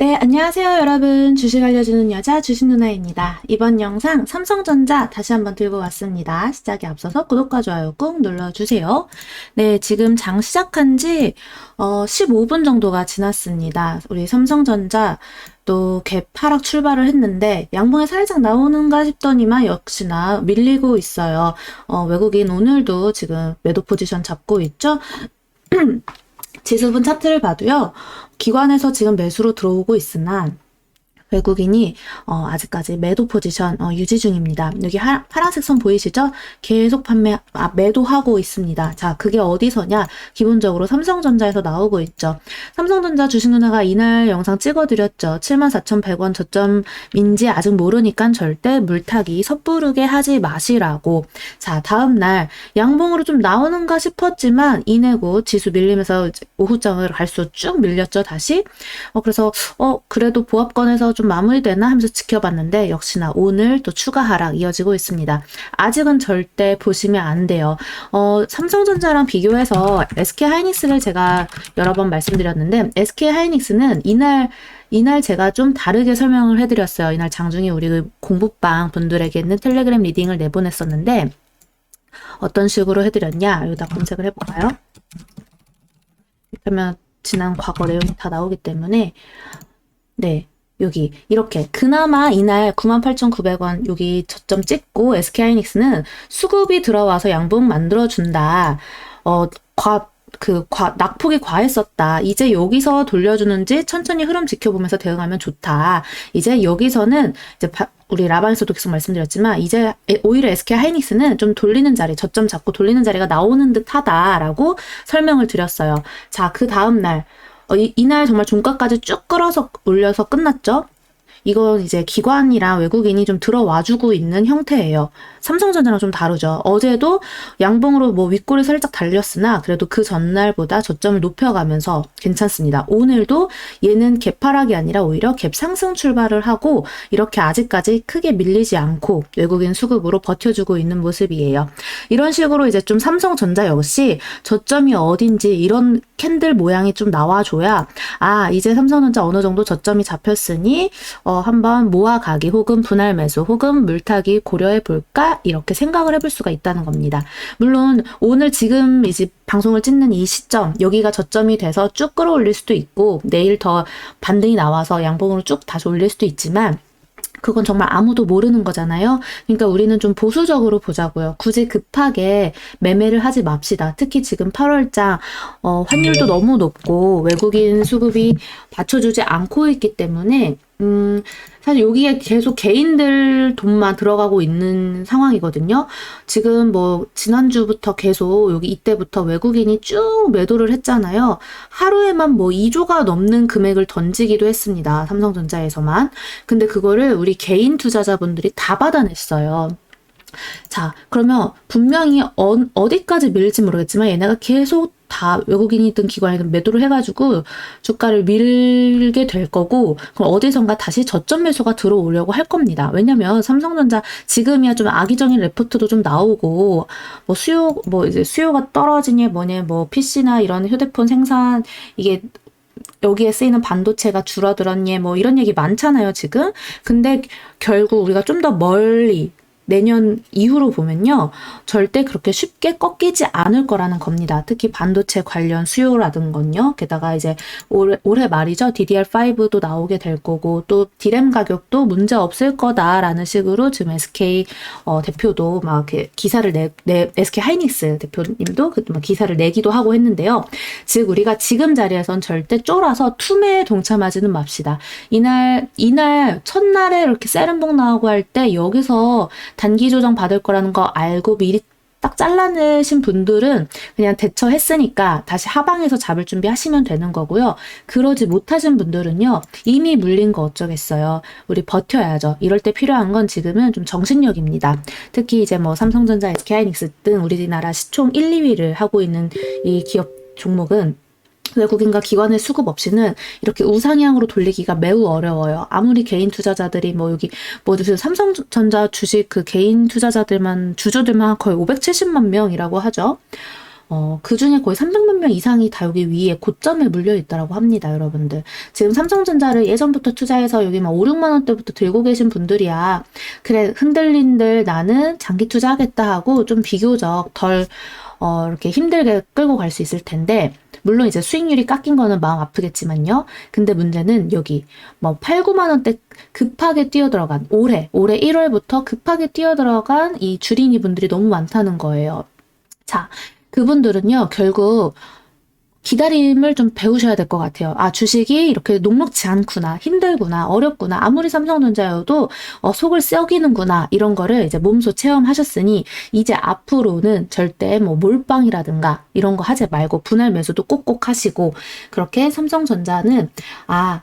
네, 안녕하세요, 여러분. 주식 알려주는 여자 주식 누나입니다. 이번 영상 삼성전자 다시 한번 들고 왔습니다. 시작에 앞서서 구독과 좋아요 꾹 눌러주세요. 네, 지금 장 시작한 지, 어, 15분 정도가 지났습니다. 우리 삼성전자 또갭 하락 출발을 했는데, 양봉에 살짝 나오는가 싶더니만 역시나 밀리고 있어요. 어, 외국인 오늘도 지금 매도 포지션 잡고 있죠? 지수분 차트를 봐도요, 기관에서 지금 매수로 들어오고 있으나, 외국인이 어, 아직까지 매도 포지션 어, 유지 중입니다. 여기 하, 파란색 선 보이시죠? 계속 판매 아, 매도하고 있습니다. 자, 그게 어디서냐? 기본적으로 삼성전자에서 나오고 있죠. 삼성전자 주식 누나가 이날 영상 찍어드렸죠. 74,100원 저점인지 아직 모르니까 절대 물타기 섣부르게 하지 마시라고. 자, 다음 날 양봉으로 좀 나오는가 싶었지만 이내고 지수 밀리면서 오후장을 갈수 쭉 밀렸죠. 다시. 어, 그래서 어 그래도 보합권에서 좀 마무리되나 하면서 지켜봤는데 역시나 오늘 또 추가 하락 이어지고 있습니다. 아직은 절대 보시면 안 돼요. 어, 삼성전자랑 비교해서 SK 하이닉스를 제가 여러 번 말씀드렸는데 SK 하이닉스는 이날 이날 제가 좀 다르게 설명을 해드렸어요. 이날 장중에 우리 그 공부방 분들에게는 텔레그램 리딩을 내보냈었는데 어떤 식으로 해드렸냐? 여기다 검색을 해볼까요? 그러면 지난 과거 내용이 다 나오기 때문에 네 여기 이렇게 그나마 이날 98,900원 여기 저점 찍고 SK하이닉스는 수급이 들어와서 양봉 만들어 준다. 어, 과, 그, 과, 낙폭이 과했었다. 이제 여기서 돌려주는지 천천히 흐름 지켜보면서 대응하면 좋다. 이제 여기서는 이제 바, 우리 라반에서도 계속 말씀드렸지만 이제 오히려 SK 하이닉스는 좀 돌리는 자리, 저점 잡고 돌리는 자리가 나오는 듯 하다라고 설명을 드렸어요. 자, 그 다음 날 어, 이, 이날 정말 종가까지 쭉 끌어서 올려서 끝났죠. 이건 이제 기관이랑 외국인이 좀 들어와주고 있는 형태예요. 삼성전자랑 좀 다르죠. 어제도 양봉으로 뭐 윗골이 살짝 달렸으나 그래도 그 전날보다 저점을 높여가면서 괜찮습니다. 오늘도 얘는 갭하락이 아니라 오히려 갭 상승 출발을 하고 이렇게 아직까지 크게 밀리지 않고 외국인 수급으로 버텨주고 있는 모습이에요. 이런 식으로 이제 좀 삼성전자 역시 저점이 어딘지 이런 캔들 모양이 좀 나와줘야 아 이제 삼성전자 어느 정도 저점이 잡혔으니 어, 한번 모아가기 혹은 분할 매수 혹은 물타기 고려해 볼까 이렇게 생각을 해볼 수가 있다는 겁니다. 물론 오늘 지금 이제 방송을 찍는 이 시점 여기가 저점이 돼서 쭉 끌어올릴 수도 있고 내일 더 반등이 나와서 양봉으로 쭉 다시 올릴 수도 있지만 그건 정말 아무도 모르는 거잖아요. 그러니까 우리는 좀 보수적으로 보자고요. 굳이 급하게 매매를 하지 맙시다. 특히 지금 8월장 어, 환율도 너무 높고 외국인 수급이 받쳐주지 않고 있기 때문에 음, 사실 여기에 계속 개인들 돈만 들어가고 있는 상황이거든요. 지금 뭐, 지난주부터 계속 여기 이때부터 외국인이 쭉 매도를 했잖아요. 하루에만 뭐 2조가 넘는 금액을 던지기도 했습니다. 삼성전자에서만. 근데 그거를 우리 개인 투자자분들이 다 받아냈어요. 자, 그러면 분명히 어, 어디까지 밀릴지 모르겠지만 얘네가 계속 다 외국인이든 기관이든 매도를 해가지고 주가를 밀게 될 거고 그럼 어디선가 다시 저점 매수가 들어오려고 할 겁니다. 왜냐면 삼성전자 지금이야 좀 악의적인 레포트도 좀 나오고 뭐 수요 뭐 이제 수요가 떨어지니 뭐니 뭐 PC나 이런 휴대폰 생산 이게 여기에 쓰이는 반도체가 줄어들었니 뭐 이런 얘기 많잖아요 지금 근데 결국 우리가 좀 더 멀리 내년 이후로 보면요. 절대 그렇게 쉽게 꺾이지 않을 거라는 겁니다. 특히 반도체 관련 수요라든건요. 게다가 이제 올해, 올해 말이죠. DDR5도 나오게 될 거고 또 디램 가격도 문제 없을 거다라는 식으로 지금 SK 어, 대표도 막 기사를 내, 내 SK 하이닉스 대표님도 그 기사를 내기도 하고 했는데요. 즉 우리가 지금 자리에선 절대 쫄아서 투매에 동참하지는 맙시다. 이날 이날 첫날에 이렇게 세른봉 나오고 할 때 여기서 단기 조정 받을 거라는 거 알고 미리 딱 잘라내신 분들은 그냥 대처했으니까 다시 하방에서 잡을 준비 하시면 되는 거고요. 그러지 못하신 분들은요, 이미 물린 거 어쩌겠어요. 우리 버텨야죠. 이럴 때 필요한 건 지금은 좀 정신력입니다. 특히 이제 뭐 삼성전자, SK하이닉스 등 우리나라 시총 1, 2위를 하고 있는 이 기업 종목은 외국인과 기관의 수급 없이는 이렇게 우상향으로 돌리기가 매우 어려워요. 아무리 개인 투자자들이 뭐 여기 뭐 삼성전자 주식 그 개인 투자자들만 주주들만 거의 570만 명이라고 하죠. 어, 그 중에 거의 300만 명 이상이 다 여기 위에 고점에 물려 있다라고 합니다, 여러분들. 지금 삼성전자를 예전부터 투자해서 여기 막 5, 6만 원대부터 들고 계신 분들이야. 그래, 흔들린들 나는 장기 투자하겠다 하고 좀 비교적 덜, 어, 이렇게 힘들게 끌고 갈 수 있을 텐데, 물론 이제 수익률이 깎인 거는 마음 아프겠지만요. 근데 문제는 여기 뭐 8, 9만 원대 급하게 뛰어들어간 올해 올해 1월부터 급하게 뛰어들어간 이 주린이 분들이 너무 많다는 거예요. 자, 그분들은요, 결국 기다림을 좀 배우셔야 될 것 같아요. 아, 주식이 이렇게 녹록지 않구나, 힘들구나, 어렵구나, 아무리 삼성전자여도 어, 속을 썩이는구나, 이런 거를 이제 몸소 체험하셨으니, 이제 앞으로는 절대 뭐 몰빵이라든가 이런 거 하지 말고 분할 매수도 꼭꼭 하시고, 그렇게 삼성전자는, 아,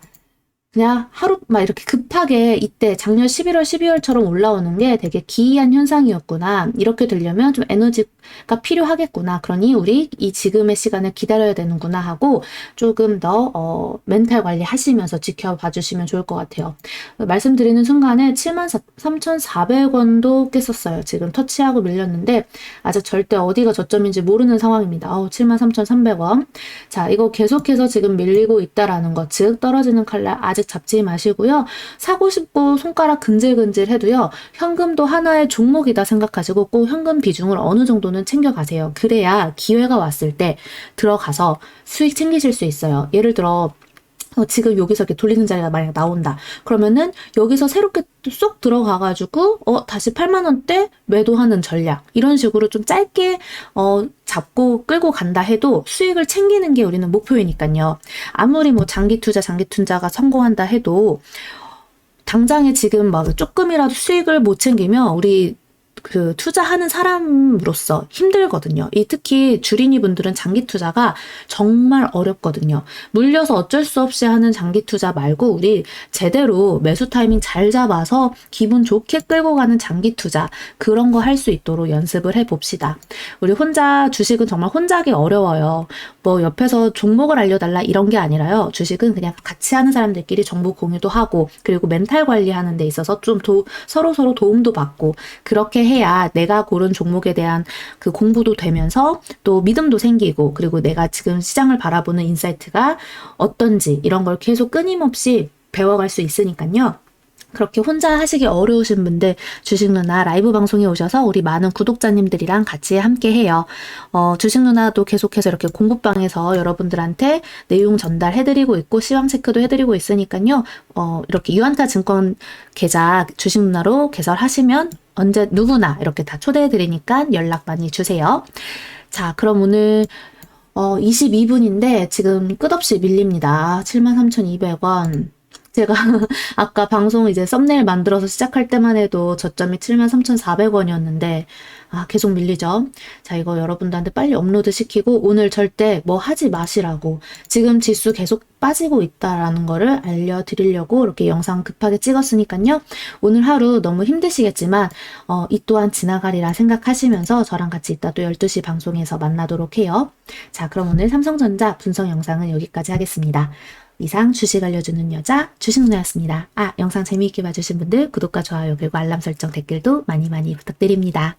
그냥 하루 막 이렇게 급하게 이때 작년 11월, 12월처럼 올라오는 게 되게 기이한 현상이었구나. 이렇게 되려면 좀 에너지가 필요하겠구나. 그러니 우리 이 지금의 시간을 기다려야 되는구나 하고 조금 더 어, 멘탈 관리 하시면서 지켜봐 주시면 좋을 것 같아요. 말씀드리는 순간에 73,400원도 깼었어요. 지금 터치하고 밀렸는데 아직 절대 어디가 저점인지 모르는 상황입니다. 아우, 73,300원. 자, 이거 계속해서 지금 밀리고 있다라는 것, 즉 떨어지는 칼날 아직 잡지 마시고요. 사고 싶고 손가락 근질근질 해도요. 현금도 하나의 종목이다 생각하시고 꼭 현금 비중을 어느 정도는 챙겨가세요. 그래야 기회가 왔을 때 들어가서 수익 챙기실 수 있어요. 예를 들어 어, 지금 여기서 이렇게 돌리는 자리가 만약 나온다. 그러면은 여기서 새롭게 쏙 들어가가지고 어 다시 8만 원대 매도하는 전략 이런 식으로 좀 짧게 어 잡고 끌고 간다 해도 수익을 챙기는 게 우리는 목표이니까요. 아무리 뭐 장기 투자 장기 투자가 성공한다 해도 당장에 지금 막 조금이라도 수익을 못 챙기면 우리 그 투자하는 사람으로서 힘들거든요. 이 특히 주린이 분들은 장기 투자가 정말 어렵거든요. 물려서 어쩔 수 없이 하는 장기 투자 말고 우리 제대로 매수 타이밍 잘 잡아서 기분 좋게 끌고 가는 장기 투자 그런 거 할 수 있도록 연습을 해 봅시다. 우리 혼자 주식은 정말 혼자 하기 어려워요. 뭐 옆에서 종목을 알려달라 이런 게 아니라요. 주식은 그냥 같이 하는 사람들끼리 정보 공유도 하고 그리고 멘탈 관리하는 데 있어서 좀 도, 서로 서로 도움도 받고 그렇게 해야 내가 고른 종목에 대한 그 공부도 되면서 또 믿음도 생기고 그리고 내가 지금 시장을 바라보는 인사이트가 어떤지 이런 걸 계속 끊임없이 배워갈 수 있으니까요. 그렇게 혼자 하시기 어려우신 분들 주식 누나 라이브 방송에 오셔서 우리 많은 구독자님들이랑 같이 함께 해요. 어, 주식 누나도 계속해서 이렇게 공부방에서 여러분들한테 내용 전달해드리고 있고 시황 체크도 해드리고 있으니까요. 어, 이렇게 유한타 증권 계좌 주식 누나로 개설하시면 언제 누구나 이렇게 다 초대해드리니까 연락 많이 주세요. 자, 그럼 오늘 어, 22분인데 지금 끝없이 밀립니다. 73,200원. 제가 아까 방송 이제 썸네일 만들어서 시작할 때만 해도 저점이 73,400원이었는데 아 계속 밀리죠. 자 이거 여러분들한테 빨리 업로드 시키고 오늘 절대 뭐 하지 마시라고 지금 지수 계속 빠지고 있다라는 거를 알려드리려고 이렇게 영상 급하게 찍었으니까요. 오늘 하루 너무 힘드시겠지만 어, 이 또한 지나가리라 생각하시면서 저랑 같이 이따 또 12시 방송에서 만나도록 해요. 자 그럼 오늘 삼성전자 분석 영상은 여기까지 하겠습니다. 이상 주식 알려주는 여자 주식누나였습니다. 아, 영상 재미있게 봐주신 분들 구독과 좋아요 그리고 알람 설정 댓글도 많이 많이 부탁드립니다.